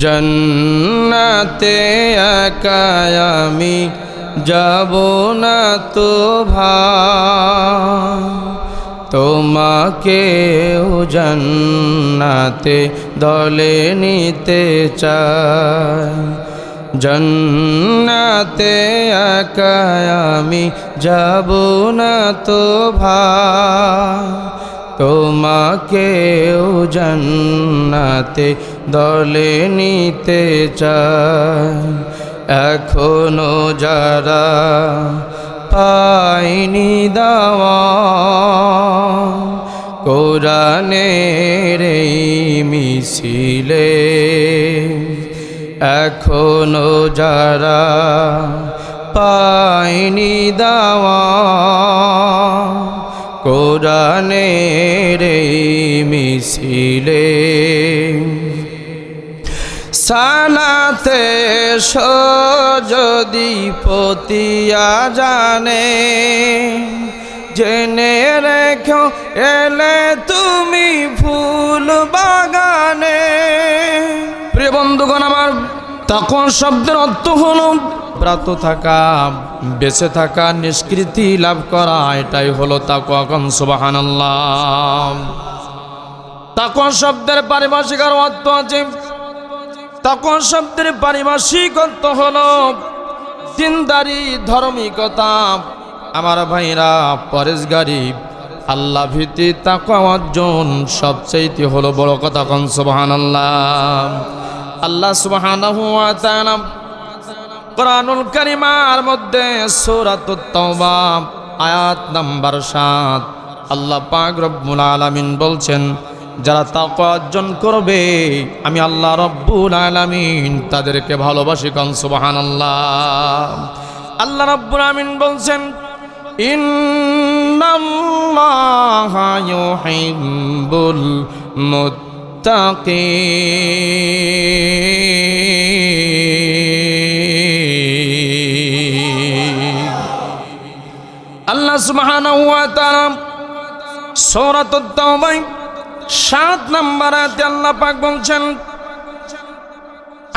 জন্নাতে আমি যাব না তো ভাই। তোমাকেও জন্নাতে দলে নিতে চাই। জন্নাতে আমি যাব না তো ভাই। তোমাকেও জন্নাতে দলে নিতে চাই। এখনও যারা পাইনি দাওয়া এই মিছিলে, এখনও যারা পাইনি দাওয়া কোরআনের মিছিলে। সালাতে যদি পতিয়া জানে, জেনে রেখো এলে তুমি ফুল বাগানে। প্রিয় বন্ধুগণ, আমার তখন শব্দের অর্থ হলো ব্রাত থাকা, বেঁচে থাকা, নিষ্কৃতি লাভ করা, এটাই হলো তাকুয়া কম সুবাহান তাকুয়া শব্দের পারিভাষিক আর অর্থ আছে। তখন শব্দের পারিভাষিক অর্থ হলো দিনদারি, ধর্মিকতা। আমার ভাইরা, পরেশগারি, আল্লাহ ভীতি তাকুয়া অর্জন সবচেয়ে হলো বড় কথা কন সুবাহান আল্লাহ আল্লাহ সুবাহান কোরআনুল কারিমার মধ্যে তওবা আয়াত নাম্বার সাত। আল্লাহ পাক রব্বুল আলামিন বলছেন, যারা তাকওয়া অর্জন করবে, আমি আল্লাহ রব্বুল আলামিন তাদেরকে ভালোবাসি কন, সুবহানাল্লাহ। আল্লাহ রব্বুল আলামিন বলছেন, ইন্নাল্লাহা ইউহিব্বুল মুত্তাকিন। সুবহানাহু ওয়া তাআলা। সূরাতুত তাওবা, সাত নম্বর আয়াতে আল্লাহ পাক বলছেন,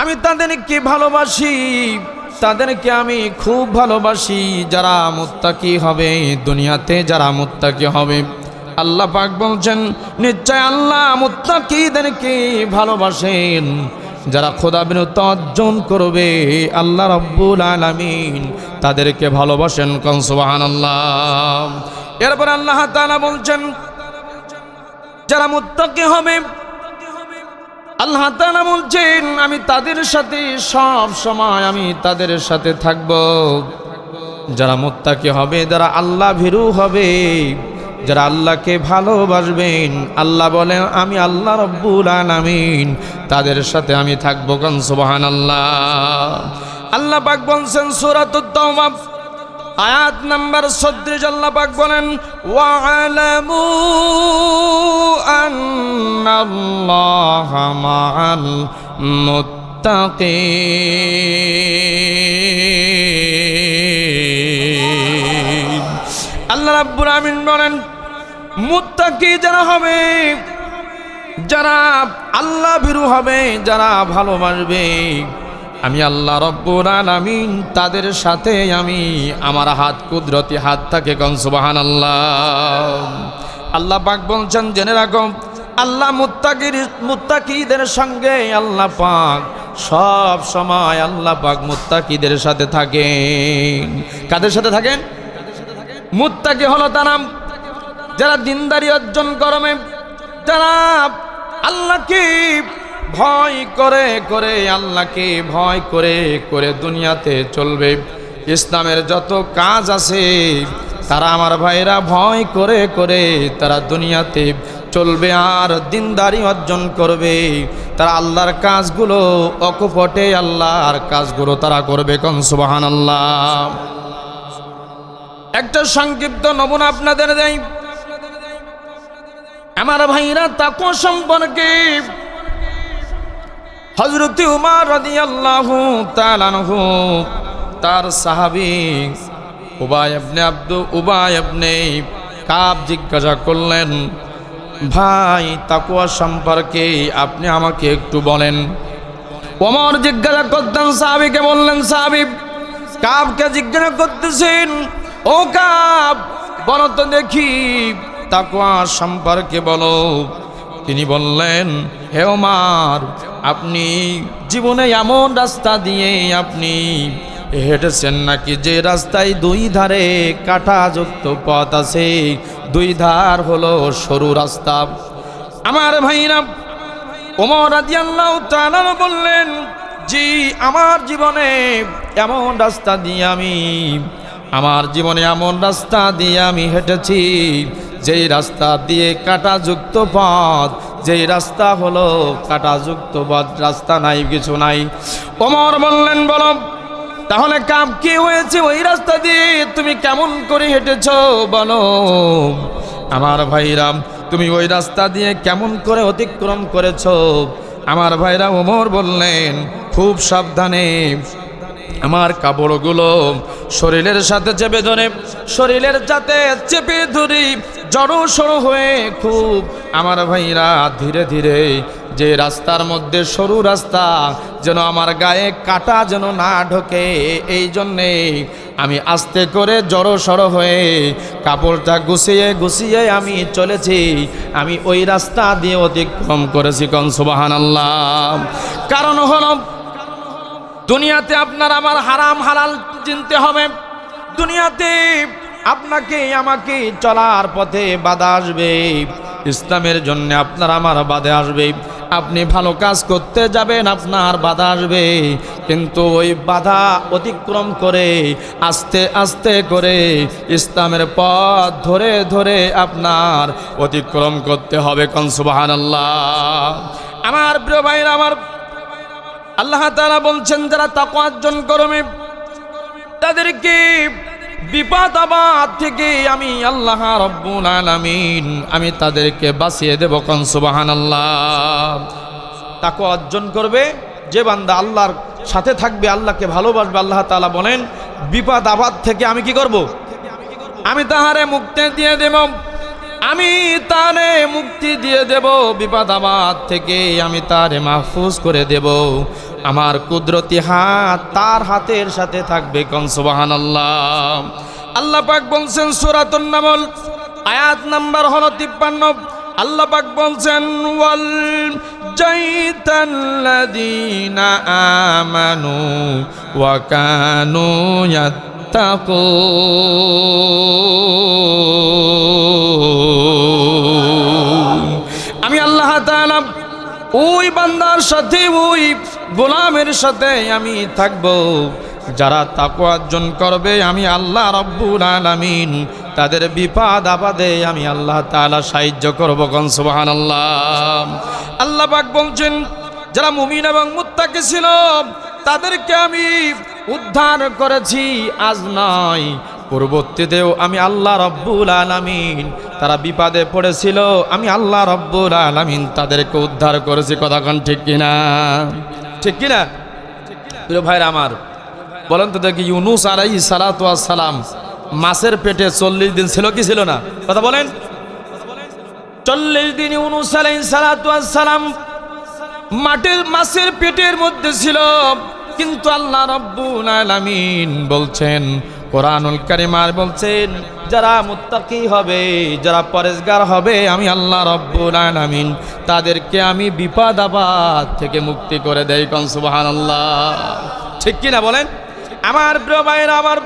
আমি তাদেরকে ভালোবাসি, তাদেরকে আমি খুব ভালোবাসি, যারা মুত্তাকি হবে দুনিয়াতে, যারা মুত্তাকি হবে। আল্লাহ পাক বলছেন, নিশ্চয় আল্লাহ মুত্তাকিদেরকে ভালোবাসেন। যারা খোদা অর্জন করবে, আল্লাহ রব্বুল আলামিন তাদেরকে ভালোবাসেন কন সুবহানাল্লাহ। এরপর আল্লাহ তাআলা বলছেন, যারা মুত্তাকি হবে, আল্লাহ তাআলা বলছেন, আমি তাদের সাথে সব সময় আমি তাদের সাথে থাকব। যারা মুত্তাকি হবে, যারা আল্লাহ ভীরু হবে যারা আল্লাহকে ভালোবাসবেন, আল্লাহ বলেন, আমি আল্লাহ রব্বুল আলামিন, তাদের সাথে আমি থাকব কান? সুবহানাল্লাহ। আল্লাহ আল্লাহ পাক বলছেন তাওবা, আয়াত নাম্বার ছত্রিশ, আল্লাহ পাক বলেন, ওয়ালামু আন্নাল্লাহা মাআল মুত্তাকিন। রাব্বুল আমিন বলেন, মুত্তাকি যারা হবে, যারা আল্লাহ ভীরু হবে, যারা ভালোবাসবে, আমি আল্লাহ রব্বুল আলামিন তাদের সাথে আমি, আমার হাত কুদরতি হাত থাকে কন আল্লাহ আল্লাহ পাক বলছেন, জেনে রাখো, আল্লাহ মুত্তাকির, মুত্তাকিদের সঙ্গে আল্লাহ পাক সব সময় আল্লাহ পাক মুত্তাকিদের সাথে থাকেন। কাদের সাথে থাকেন? মুত্তাকি হলো তারা। যারা দিনদারি অর্জন করবে যারা আল্লাহকে ভয় করে করে আল্লাহকে ভয় করে করে দুনিয়াতে চলবে। ইসলামের যত কাজ আছে, তারা আমার ভাইরা ভয় করে করে তারা দুনিয়াতে চলবে আর দিনদারি অর্জন করবে। তারা আল্লাহর কাজগুলো অকপটে, আল্লাহর কাজগুলো তারা করবে কন সুবাহান আল্লাহ একটা সংক্ষিপ্ত নমুনা আপনাদের দেয় আমার ভাইরা, তাকো সম্পর্কে হজরত উমার রাদিয়াল্লাহু তাআলাহু তার সাহাবী উবায় ইবনে আব্দু উবায় ইবনে কাব জিজ্ঞাসা করলেন, ভাই তাকুয়া সম্পর্কে আপনি আমাকে একটু বলেন। ওমর জিজ্ঞাসা করতেন, সাহাবিকে বললেন সাহাবিব কাবকে জিজ্ঞাসা করতেছেন ও কাব বলো তো দেখি, তাকওয়া সম্পর্কে বলো। তিনি বললেন, হে ওমার, আপনি জীবনে এমন রাস্তা দিয়ে আপনি হেঁটেছেন নাকি যে রাস্তায় দুই ধারে কাঁটাযুক্ত পথ আছে, দুই ধার হলো সরু রাস্তা? আমার ভাইরা, ওমর রাদিয়াল্লাহু তাআলা বললেন, জি, আমার জীবনে এমন রাস্তা দিয়ে আমি আমার জীবনে এমন রাস্তা দিয়ে আমি হেঁটেছি, যেই রাস্তা দিয়ে কাঁটাযুক্ত পথ, যেই রাস্তা হলো কাঁটাযুক্ত পথ, রাস্তা নাই, কিছু নাই। ওমর বললেন, বলো, তাহলে কাপ কি হয়েছে? ওই রাস্তা দিয়ে তুমি কেমন করে হেঁটেছ? বলো, আমার ভাইরাম তুমি ওই রাস্তা দিয়ে কেমন করে অতিক্রম করেছ? আমার ভাইরা ওমর বললেন, খুব সাবধানে আমার কাপড়গুলো শরীরের সাথে চেপে ধরে, শরীরের সাথে চেপে ধরি জড়ো সড়ো হয়ে খুব আমার ভাইরা ধীরে ধীরে যে রাস্তার মধ্যে সরু রাস্তা যেন আমার গায়ে কাটা যেন না ঢোকে, এই জন্যে আমি আস্তে করে জড়ো সড়ো হয়ে কাপড়টা গুছিয়ে গুছিয়ে আমি চলেছি। আমি ওই রাস্তা দিয়ে অতিক্রম করেছি কনসুবাহান আল্লাহ কারণ হলো দুনিয়াতে আপনার আমার হারাম হালাল চিনতে হবে। দুনিয়াতে আপনাকে, আমাকে চলার পথে বাধা আসবে। ইসলামের জন্য আপনার আমার বাধা আসবে। আপনি ভালো কাজ করতে যাবেন, আপনার বাধা আসবে। কিন্তু ওই বাধা অতিক্রম করে, আস্তে আস্তে করে ইসলামের পথ ধরে ধরে আপনার অতিক্রম করতে হবে। কনসুবাহান আল্লাহ আমার প্রিয় ভাইরা, আমার আল্লাহ তাআলা বলছেন, যারা তাকওয়া অর্জন করবে, তাদেরকে বিপদ আবাদ থেকে আমি আল্লাহ রব্বুল আলামিন, আমি তাদেরকে বাঁচিয়ে দেব কন? সুবহানাল্লাহ। তাকওয়া অর্জন করবে, যে বান্দা আল্লাহর সাথে থাকবে, আল্লাহকে ভালোবাসবে, আল্লাহ তাআলা বলেন, বিপদ আবাদ থেকে আমি কি করব? আমি তাহারে মুক্তি দিয়ে দেব। আমি তারে মুক্তি দিয়ে দেব। বিপদ আবাদ থেকে আমি তারে মাহফুজ করে দেব। আমার কুদরতি হাত তার হাতের সাথে থাকবে কনসবাহান আল্লাহ আল্লাহ পাক বলছেন সুরাতুন নামল, আয়াত নাম্বার হলো তিপ্পান্ন। আল্লাহ পাক বলছেন, ওয়াল জাইতাল্লাযীনা আমানু ওয়া কানু আমি আল্লাহ তাআলা ওই বান্দার সাথে ওই গোলামের সাথে আমি থাকব। যারা তাকওয়া অর্জন করবে, আমি আল্লাহ রব্বুল আলামিন। তাদের বিপদ, আপদে আমি আল্লাহ তাআলা সাহায্য করব কোন? সুবহানাল্লাহ। আল্লাহ পাক বলছেন, যারা মুমিন এবং মুত্তাকি ছিল, তাদেরকে আমি উদ্ধার করেছি, আজ নয়। পরবর্তীতেও আমি আল্লাহ রব্বুল আলামিন, তারা বিপদে পড়েছিল, আমি আল্লাহ রব্বুল আলামিন তাদেরকে উদ্ধার করেছি। কথা কন ঠিক কিনা? ঠিক কিনা? প্রিয় ভাইরা আমার, বলেন তো দেখি, ইউনুস আলাই সালাম মাসের পেটে চল্লিশ দিন ছিল কি ছিল না? কথা বলেন। চল্লিশ দিন ইউনুস আলাই সালাত সালাম মাটির মাসের পেটের মধ্যে ছিল। কিন্তু আল্লাহ রব্বুল আলামিন বলছেন কোরআনুল কারিমার বলছেন, যারা মুত্তাকি হবে, যারা পরেশগার হবে, আমি আল্লাহ রব্বুল আলামিন তাদেরকে আমি বিপদ আপদ থেকে মুক্তি করে দেই। কন সুবহানাল্লাহ। ঠিক কি না বলেন? আমার ভাইরা আমার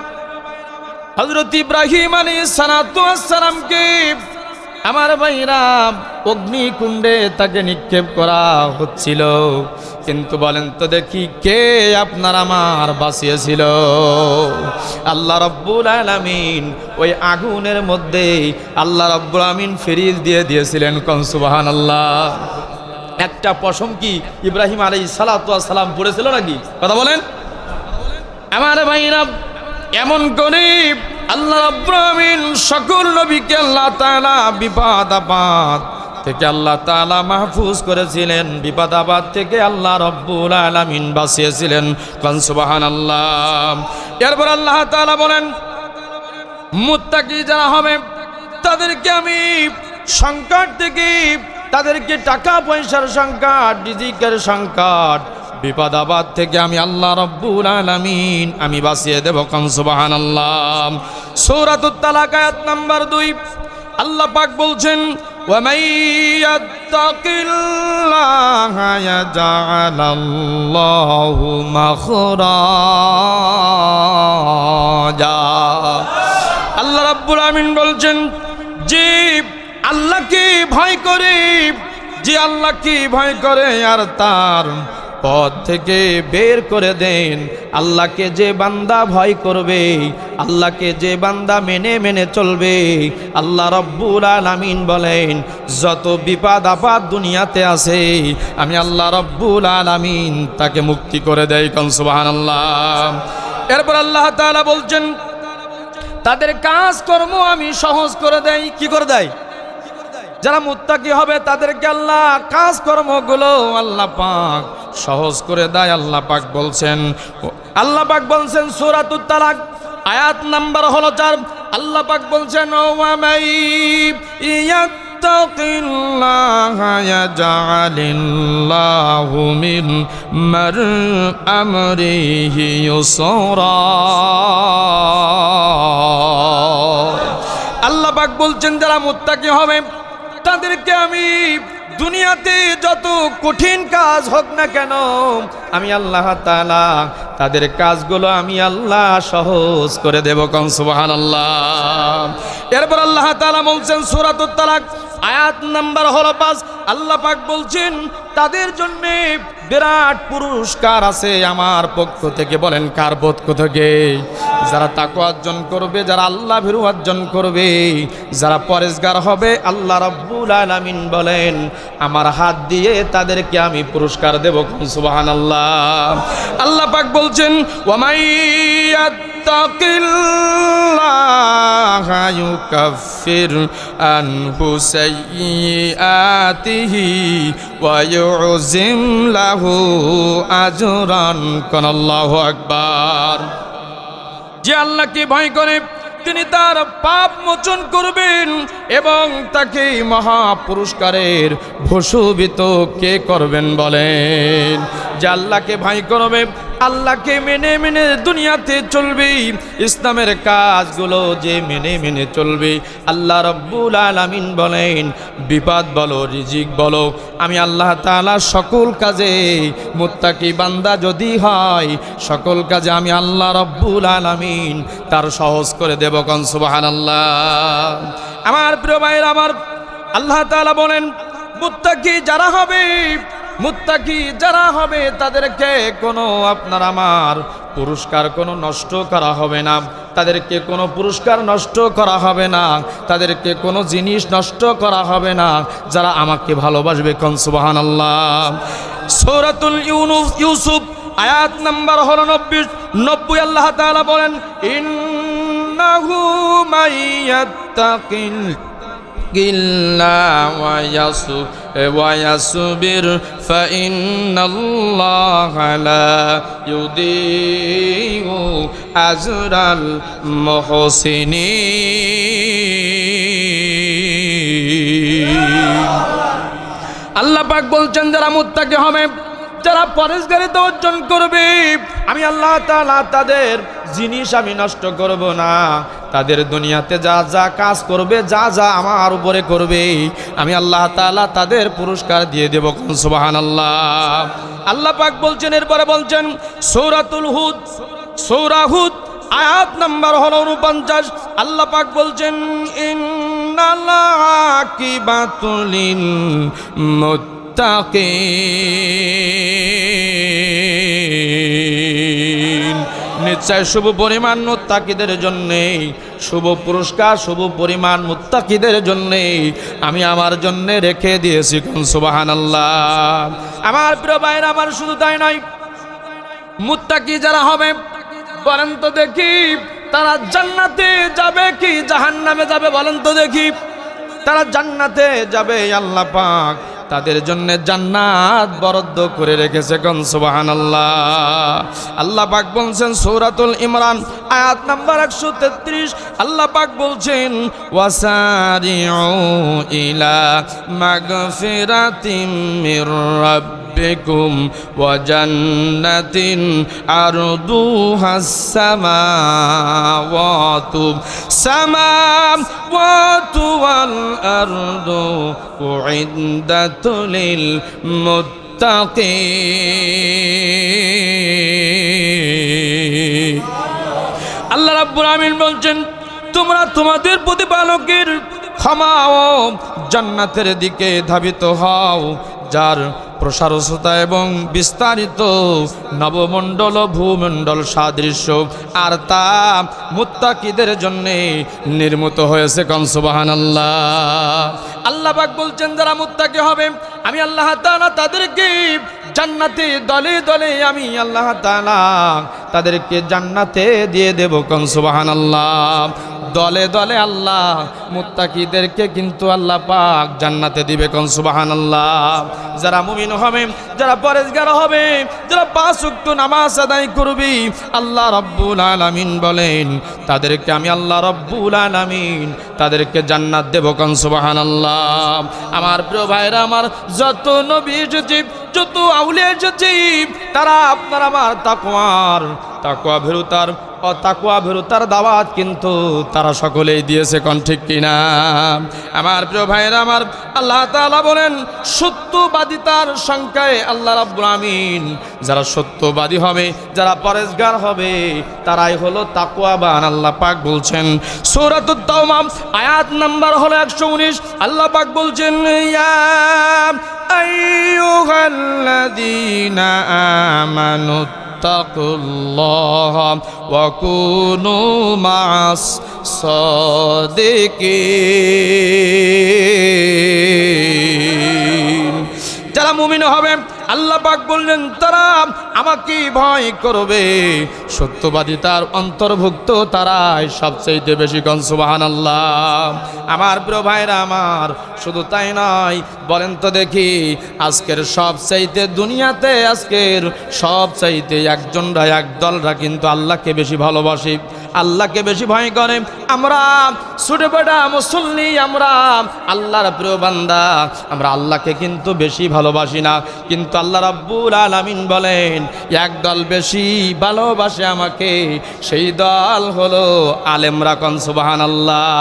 হযরত ইব্রাহিম আলাইহিস সালাতু ওয়াস সালামকে আমার ভাইরা অগ্নিকুণ্ডে তাকে নিক্ষেপ করা হচ্ছিল। কিন্তু বলেন তো দেখি কে আপনার আমার বাঁচিয়েছিল? আল্লাহ রব্বুল আলামিন ওই আগুনের মধ্যে আল্লাহ রব্বুল আমিন ফেরিয়ে দিয়ে দিয়েছিলেন। কনসুবাহান আল্লাহ একটা পশম কি ইব্রাহিম আলাই সালাম পড়েছিল নাকি? কথা বলেন। আমার ভাইরা এমন করে আল্লাহ আমিন সকল নবীকে আল্লাহ তালা বিপদ আপদ থেকে আল্লাহ তালা মাহফুজ করেছিলেন। বিপদ আপদ থেকে আল্লাহ রব্বুল আলামিন বাঁচিয়েছিলেন। কান সুবহানাল্লাহ। এরপর আল্লাহ তাআলা বলেন, মুত্তাকি যারা হবে, তাদেরকে আমি সংকট থেকে, তাদেরকে টাকা পয়সার সংকট, রিজিকের সংকট বিপদ আবাদ থেকে আমি আল্লাহ রব্বুল আলামিন আমি বাঁচিয়ে দেব কন সুবহানাল্লাহ সূরাতুত তালাক আয়াত নাম্বার দুই আল্লাহ পাক বলছেন ومن يتق الله يجعل الله مخرجا আল্লাহ রাব্বুল আমিন বলছেন যে আল্লাহকে ভয় করে যে আল্লাহকে ভয় করে আর তার পথ থেকে বের করে দেন। আল্লাহকে যে বান্দা ভয় করবে, আল্লাহকে যে বান্দা মেনে মেনে চলবে, আল্লাহ রব্বুল আলামিন বলেন, যত বিপদ আপদ দুনিয়াতে আছে, আমি আল্লাহ রব্বুল আলামিন তাকে মুক্তি করে দেয় কন আল্লাহ এরপর আল্লাহ তাআলা বলছেন, তাদের কাজকর্ম আমি সহজ করে দেই। কি করে দেয়? যারা মুত্তাকি হবে, তাদেরকে আল্লাহ কাজকর্মগুলো আল্লাহ পাক সহজ করে দেয়, আল্লাহ পাক বলছেন। আল্লাহ পাক বলছেন সূরাতুত তালাক, আয়াত নাম্বার হলো চার। আল্লাহ পাক বলছেন ও মামাই ইয়াত্তাকিল্লাহা আল্লাহ পাক বলছেন, যারা মুত্তাকি হবে, তাদেরকে আমি দুনিয়াতে যত কঠিন কাজ হোক না কেন, আমি আল্লাহ তালা তাদের কাজগুলো আমি আল্লাহ সহজ করে দেব কনসুবাহান আল্লাহ এরপর আল্লাহ তালা বলছেন সুরাত আয়াত নাম্বার হলো পাঁচ। আল্লাহ পাক বলছেন, তাদের জন্য বিরাট পুরস্কার আছে আমার পক্ষ থেকে বলেন কার পক্ষ থেকে যারা তাকু অর্জন করবে যারা আল্লাহ ভীরু অর্জন করবে যারা পরেশগার হবে আল্লাহ রব্বুল আলামিন বলেন আমার হাত দিয়ে তাদেরকে আমি পুরস্কার দেব সুবাহান আল্লাহ আল্লাহ পাক বলছেন ওয়ামাইয়াত يتق الله يكفر عنه سيئاته ويعزم له আজরান কন আল্লাহ আকবার। যে আল্লাহকে ভয় করে তিনি তার পাপ মোচন করবেন এবং তাকে মহা পুরস্কারের কে করবেন বলেন? যে আল্লাহকে ভাই করবে, আল্লাহকে মেনে মেনে দুনিয়াতে চলবে, ইসলামের কাজগুলো যে মেনে মেনে চলবে, আল্লাহ রব্বুল আলামিন বলেন, বিপদ বলো, রিজিক বলো, আমি আল্লাহ তাআলা সকল কাজে মুত্তাকি বান্দা যদি হয়, সকল কাজে আমি আল্লাহ রব্বুল আলামিন তার সহজ করে দেব। কন সুবহানাল্লাহ। আমার প্রিয় ভাইয়ের, আমার আল্লাহ তাআলা বলেন, মুত্তাকি যারা হবে, মুত্তাকি যারা হবে, তাদেরকে কোনো আপনার আমার পুরস্কার, কোনো নষ্ট করা হবে না। তাদেরকে কোনো পুরস্কার নষ্ট করা হবে না। তাদেরকে কোনো জিনিস নষ্ট করা হবে না। যারা আমাকে ভালোবাসবে কন সুবাহান আল্লাহ সৌরাতুল ইউনুস, ইউসুফ, আয়াত নাম্বার হলো নব্বই নব্বই আল্লাহ তাআলা বলেন ইন্নাহু মাইয়াত্তাকিল إلا ويصبر, ويصبر فإن الله لا يضيع أجر المحسنين আল্লাহ পাক বলছেন যারা মুত্তাকি হবে যারা পরেশগারিতা অর্জন করবে আমি আল্লাহ তাআলা তাদের জিনিস আমি নষ্ট করব না। তাদের দুনিয়াতে যা যা কাজ করবে, যা যা আমার উপরে করবে, আমি আল্লাহ তাআলা তাদের পুরস্কার দিয়ে দেব। সুবাহান আল্লাহ আল্লাহ পাক বলছেন, এরপরে বলছেন, সৌরাতুল হুদ সৌরাহুদ আয়াত নাম্বার হলো উনপঞ্চাশ। আল্লাহ পাক বলছেন ইন্নালাকিবাতুলিল মুত্তাকিন। নিশ্চয় শুভ পরিমাণ মুত্তাকিদের জন্যে শুভ পুরস্কার, শুভ পরিমাণ মুত্তাকিদের জন্যে আমি আমার জন্য রেখে দিয়েছি কোন সুবাহান আল্লাহ আমার প্রিয় ভাইয়ের, আমার শুধু তাই নয়, মুত্তাকি যারা হবে, বলেন তো দেখি, তারা জান্নাতে যাবে কি জাহান্নামে যাবে বলেন তো দেখি, তারা জান্নাতে যাবে আল্লাহ পাক। তাদের জন্য জান্নাত বরাদ্দ করে রেখেছে কোন সুবহানাল্লাহ। আল্লাহ পাক বলছেন সূরাতুল ইমরান, আয়াত নাম্বার 133 আল্লাহ পাক বলছেন, ওয়াসারিউ ইলা মাগফিরাতিম মির রাব্বিকুম ربكم وجنة أرضها السماوات السماوات والأرض أعدت للمتقين আল্লাহ রাব্বুল আমিন বলছেন তোমরা তোমাদের প্রতিপালকের ক্ষমা ও জান্নাতের দিকে ধাবিত হও যার প্রসারসতা এবং বিস্তারিত নবমণ্ডল, ভূমণ্ডল সাদৃশ্য আর তা মুত্তাকিদের জন্য নির্মিত হয়েছে কনসুবাহান আল্লাহ আল্লাহ পাক বলছেন, যারা মুত্তাকি হবে, আমি আল্লাহ তাআলা তাদেরকে জান্নাতে দলে দলে আমি আল্লাহ তাআলা তাদেরকে জান্নাতে দিয়ে দেব কনসুবাহান আল্লাহ দলে দলে আল্লাহ মুত্তাকিদেরকে কিন্তু আল্লাহ পাক জান্নাতে দিবে কনসুবাহান আল্লাহ যারা মুমিন হবে, যারা পরেজগার হবে, যারা পাঁচ উক্ত নামাজ আদায় করবি, আল্লাহ রব্বুল আলামিন বলেন, তাদেরকে আমি আল্লাহ রব্বুল আলামিন তাদেরকে জান্নাত দেব কনসুবাহান আল্লাহ আমার প্রিয় ভাইরা, আমার যত নবী এসেছে, যত আউলিয়া এসেছে, তারা আপনার আমার তাকওয়ার, তাকওয়া ভেরুতার অতাকুয়া ভেরুতার দাওয়াত কিন্তু তারা সকলেই দিয়েছে, কোন ঠিক কিনা? আমার প্রিয় ভাইয়েরা, আমার আল্লাহ তাআলা বলেন সত্যবাদিতার সংখ্যায় আল্লাহ রাব্বুল যারা সত্যবাদী হবে, যারা পরেশগার হবে, তারাই হলো তাকুয়াবান আল্লাহ পাক বলছেন। সূরাতুত আয়াত নাম্বার হলো 119 আল্লাহ পাক বলছেন, ইয়া আইয়ুহাল্লাযীনা আমানু اتقوا الله وكونوا مع الصادقين যারা মুমিন হবে আল্লাহ পাক বললেন, তারা আমাকে ভয় করবে। সত্যবাদী তার অন্তর্ভুক্ত তারাই সবচেয়ে বেশি কনসুবাহান আল্লাহ আমার প্রিয় ভাইরা আমার, শুধু তাই নয়, বলেন তো দেখি, আজকের সব চাইতে দুনিয়াতে আজকের সব চাইতে একজনরা, একদলরা কিন্তু আল্লাহকে বেশি ভালোবাসি। আল্লাহকে বেশি ভয় করে। আমরা ছুটে বেটা মুসল্লি, আমরা আল্লাহর প্রিয় বান্দা, আমরা আল্লাহকে কিন্তু বেশি ভালোবাসি না। কিন্তু আল্লাহ রাব্বুল আলামিন বলেন একদল বেশি ভালোবাসে আমাকে সেই দল হলো আলেমরা কন সুবহানাল্লাহ।